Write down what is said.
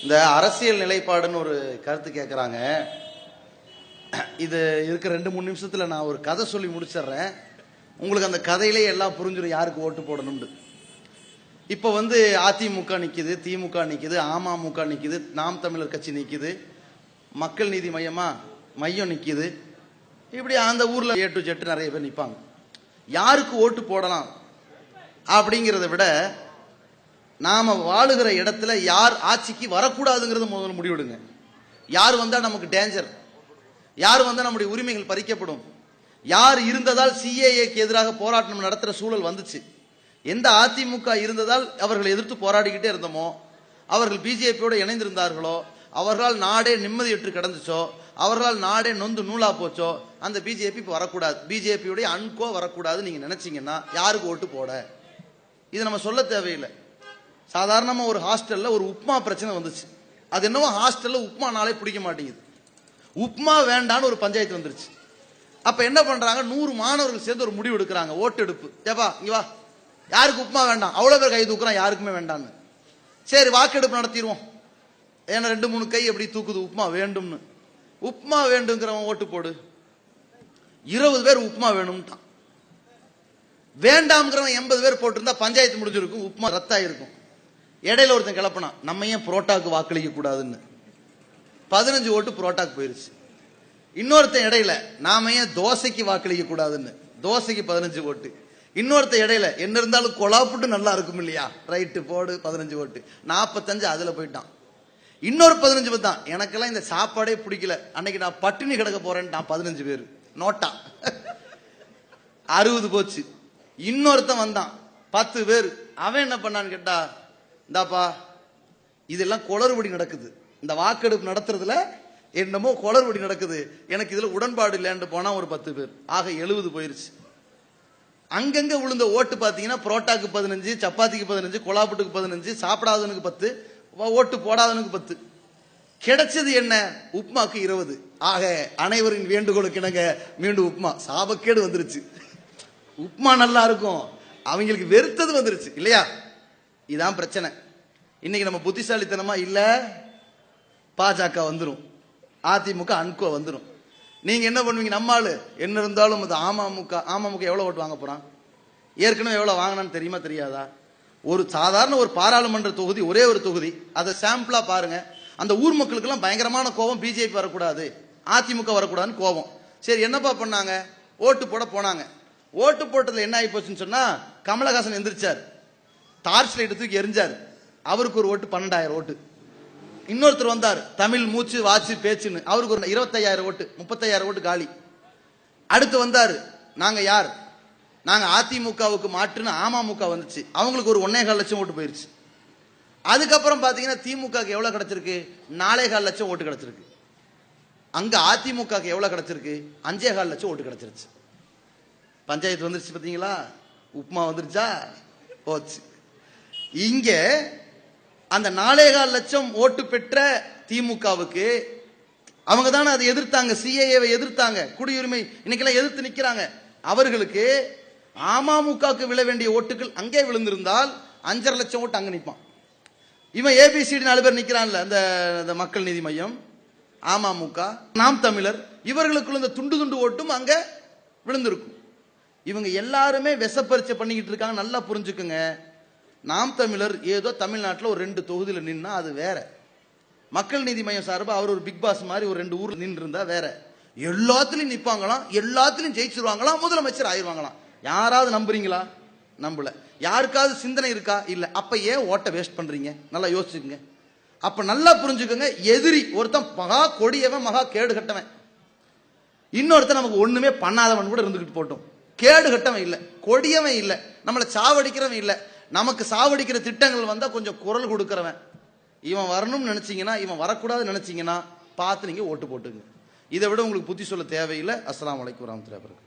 இந்த அரசியல் நிலைப்பாடுன்னு ஒரு கருத்து கேட்குறாங்க இது இருக்க ரெண்டு மூணு நிமிஷத்தில் நான் ஒரு கதை சொல்லி முடிச்சிடுறேன். உங்களுக்கு அந்த கதையிலே எல்லாம் புரிஞ்சிடும் யாருக்கு ஓட்டு போடணும்னு. இப்போ வந்து அதிமுக நிற்கிது திமுக நிற்கிது அமமுக நிற்கிது நாம் தமிழர் கட்சி நிற்கிது மக்கள் நீதி மையமா மையம் நிற்கிது இப்படி அந்த ஊரில் ஏ டு ஜெட்டு நிறைய பேர் நிற்பாங்க யாருக்கு ஓட்டு போடலாம் அப்படிங்கிறத விட நாம வாழுகிற இடத்துல யார் ஆட்சிக்கு வரக்கூடாதுங்கிறத முதல்ல முடிவெடுங்க. யார் வந்தால் நமக்கு டேஞ்சர் யார் வந்தால் நம்முடைய உரிமைகள் பறிக்கப்படும்? யார் இருந்ததால் சிஏஏக்கு எதிராக போராட்டம் நடத்துகிற சூழல் வந்துச்சு? எந்த அதிமுக இருந்ததால் அவர்களை எதிர்த்து போராடிக்கிட்டே இருந்தோமோ? அவர்கள் பிஜேபியோடு இணைந்திருந்தார்களோ? அவர்களால் நாடே நிம்மதியற்று கிடந்துச்சோ? அவர்களால் நாடே நொந்து நூலா போச்சோ? அந்த பிஜேபி இப்போ வரக்கூடாது. பிஜேபியுடைய அன்கோ வரக்கூடாது நீங்கள் நினச்சிங்கன்னா யாருக்கு ஓட்டு போட? இது நம்ம சொல்ல தேவையில்லை. சாதாரணமாக ஒரு ஹாஸ்டலில் ஒரு உப்மா பிரச்சனை வந்துச்சு. அது என்னவோ ஹாஸ்டலில் உப்மா நாளே பிடிக்க மாட்டேங்குது. உப்மா வேண்டான்னு ஒரு பஞ்சாயத்து வந்துருச்சு. அப்போ என்ன பண்ணுறாங்க நூறு மாணவர்கள் சேர்ந்து ஒரு முடிவு எடுக்கிறாங்க. ஓட்டு எடுப்பு. ஏப்பா இங்கே வா. யாருக்கு உப்மா வேண்டாம்? அவ்வளோ பேர் கை தூக்குறான் யாருக்குமே வேண்டான்னு சரி வாக்கெடுப்பு நடத்திடுவோம். ஏன்னா ரெண்டு மூணு கை எப்படி தூக்குது? உப்மா வேண்டும்னு. உப்மா வேண்டுங்கிறவன் ஓட்டு போடு. இருபது பேர் உப்மா வேணும்ட்டான். வேண்டாம்ங்கிறவன் எண்பது பேர் போட்டிருந்தா பஞ்சாயத்து முடிஞ்சிருக்கும். உப்மா ரத்தாயிருக்கும். இடையில ஒருத்தன் கிளப்பினான் நம்ம ஏன் புரோட்டாக்கு வாக்களிக்க கூடாதுன்னு. பதினஞ்சு ஓட்டு புரோட்டாக்கு போயிருச்சு. இன்னொருத்தன் இடையில நாம ஏன் தோசைக்கு வாக்களிக்க கூடாதுன்னு. தோசைக்கு பதினஞ்சு ஓட்டு. இன்னொருத்தன் இடையில என்ன இருந்தாலும் கொலாப்புட்டு நல்லா இருக்கும் இல்லையா? ரைட்டு போடு பதினஞ்சு ஓட்டு. நாற்பத்தஞ்சு அதுல போயிட்டான். இன்னொரு பதினஞ்சு பேர் தான் எனக்கெல்லாம் இந்த சாப்பாடே பிடிக்கல. அன்னைக்கு நான் பட்டினி கிடக்க போறேன்ட்டான் பதினஞ்சு பேர். நோட்டா. அறுபது போச்சு. இன்னொருத்தன் வந்தான். பத்து பேர். அவன் என்ன பண்ணான்னு கேட்டா இந்தாப்பா இதெல்லாம் குளறுபடி நடக்குது. இந்த வாக்கெடுப்பு நடத்துறதுல என்னமோ குளறுபடி நடக்குது. எனக்கு இதுல உடன்பாடு இல்லைன்னு போனா ஒரு பத்து பேர். ஆக எழுபது போயிருச்சு. அங்கங்க விழுந்த ஓட்டு பாத்தீங்கன்னா புரோட்டாக்கு பதினஞ்சு சப்பாத்திக்கு பதினஞ்சு குழாப்புட்டுக்கு பதினஞ்சு சாப்பிடாதவனுக்கு பத்து ஓட்டு போடாதவனுக்கு பத்து. கிடைச்சது என்ன? உப்மாக்கு இருபது. ஆக அனைவரின் வேண்டுகோளுக்கு இணங்க மீண்டும் உப்மா. சாபக்கேடு வந்துருச்சு. உப்மா நல்லா இருக்கும். அவங்களுக்கு வெறுத்தது வந்துருச்சு. இல்லையா? இதான் பிரச்சனை. இன்னைக்கு நம்ம புத்திசாலித்தனமா இல்ல பாஜக வந்துடும் அதிமுக அன்கோ வந்துடும் நீங்க என்ன பண்ணுவீங்க? நம்ம ஆளு. என்ன இருந்தாலும் அது அமமுக அமமுக எவ்வளவு ஓட்டு வாங்க போறான்? ஏற்கனவே எவ்வளவு வாங்கினான்னு தெரியுமா தெரியாதா? ஒரு சாதாரண ஒரு பாராளுமன்ற தொகுதி ஒரே ஒரு தொகுதி. அதை சாம்பிளா பாருங்க. அந்த ஊர் மக்களுக்கெல்லாம் பயங்கரமான கோபம். பிஜேபி வரக்கூடாது. அதிமுக வரக்கூடாதுன்னு கோபம். சரி என்னப்பா பண்ணாங்க? ஓட்டு போட போனாங்க. ஓட்டு போட்டதுல என்ன ஆகி போச்சுன்னு சொன்னா கமலஹாசன் எந்திரிச்சார். டார்ச் லைட் தூக்கி எரிஞ்சார். அவருக்கு ஒரு ஓட்டு பன்னெண்டாயிரம் ஓட்டு. இன்னொருத்தர் வந்தார் தமிழ் மூச்சு வாச்சு பேச்சுன்னு. அவருக்கு ஒரு இருபத்தையாயிரம் ஓட்டு முப்பத்தையாயிரம் ஓட்டு காலி. அடுத்து வந்தார் நாங்கள் யார்? நாங்கள் அதிமுகவுக்கு மாற்றுன்னு அமமுக வந்துச்சு. அவங்களுக்கு ஒரு ஒன்னே கால் லட்சம் ஓட்டு போயிருச்சு. அதுக்கப்புறம் பார்த்தீங்கன்னா திமுகவுக்கு எவ்வளோ கிடச்சிருக்கு? நாலே கால் லட்சம் ஓட்டு கிடச்சிருக்கு. அங்கே அதிமுகவுக்கு எவ்வளோ கிடச்சிருக்கு? அஞ்சே கால் லட்சம் ஓட்டு கிடச்சிருச்சு. பஞ்சாயத்து வந்துருச்சு பார்த்தீங்களா உப்புமா வந்துருச்சா? போச்சு. இங்க அந்த நாலேகால் லட்சம் ஓட்டு பெற்ற திமுகவுக்கு அவங்க தானே அதை எதிர்த்தாங்க சிஏஏவை எதிர்த்தாங்க குடியுரிமை இன்னைக்கெல்லாம் எதிர்த்து நிக்கிறாங்க. அவர்களுக்கு அமமுகவுக்கு விழ வேண்டிய ஓட்டுகள் அங்கே விழுந்திருந்தால் அஞ்சரை லட்சம் ஓட்டு அங்க நிற்பான் இவன் ஏபிசிடி நாலு பேர் நிக்கிறான்ல அந்த அந்த மக்கள் நீதி மையம் அமமுக நாம் தமிழர் இவர்களுக்குள்ள இந்த துண்டு துண்டு ஓட்டும் அங்க விழுந்திருக்கும். இவங்க எல்லாருமே விஷப்பரிச்சை பண்ணிக்கிட்டு இருக்காங்க நல்லா புரிஞ்சுக்குங்க. நாம் தமிழர் ஏதோ தமிழ்நாட்டில் ஒரு ரெண்டு தொகுதியில் நின்னா அது வேற. மக்கள் நீதி மையம் சார்பாக அவர் ஒரு பிக் பாஸ் மாதிரி ஒரு ரெண்டு ஊர் நின்று இருந்தா வேற. எல்லாத்துலையும் நிற்பாங்களாம் எல்லாத்துலையும் ஜெயிச்சிருவாங்களாம் முதலமைச்சர் ஆயிருவாங்களாம். யாராவது நம்புறீங்களா? நம்பல. யாருக்காவது சிந்தனை இருக்கா? இல்லை. அப்ப ஏன் ஓட்ட வேஸ்ட் பண்றீங்க? நல்லா யோசிச்சுக்கோங்க. அப்ப நல்லா புரிஞ்சுக்கோங்க எதிரி ஒருத்தன் மகா கொடியவன் மகா கேடு கட்டவன். இன்னொருத்தன் நமக்கு ஒண்ணுமே பண்ணாதவன் கூட இருந்துகிட்டு போட்டோம். கேடு கட்டவன் இல்லை. கொடியவன் இல்லை. நம்மளை சாவடிக்கிறவன் இல்லை. நமக்கு சாவடிக்கிற திட்டங்கள் வந்தால் கொஞ்சம் குரல் கொடுக்குறவன். இவன் வரணும்னு நினச்சிங்கன்னா இவன் வரக்கூடாதுன்னு நினச்சிங்கன்னா பார்த்து நீங்கள் ஓட்டு போட்டுங்க. இதை விட உங்களுக்கு புத்தி சொல்ல தேவையில்லை. அஸ்லாம் வலைக்கு வரமத்துல பிறகு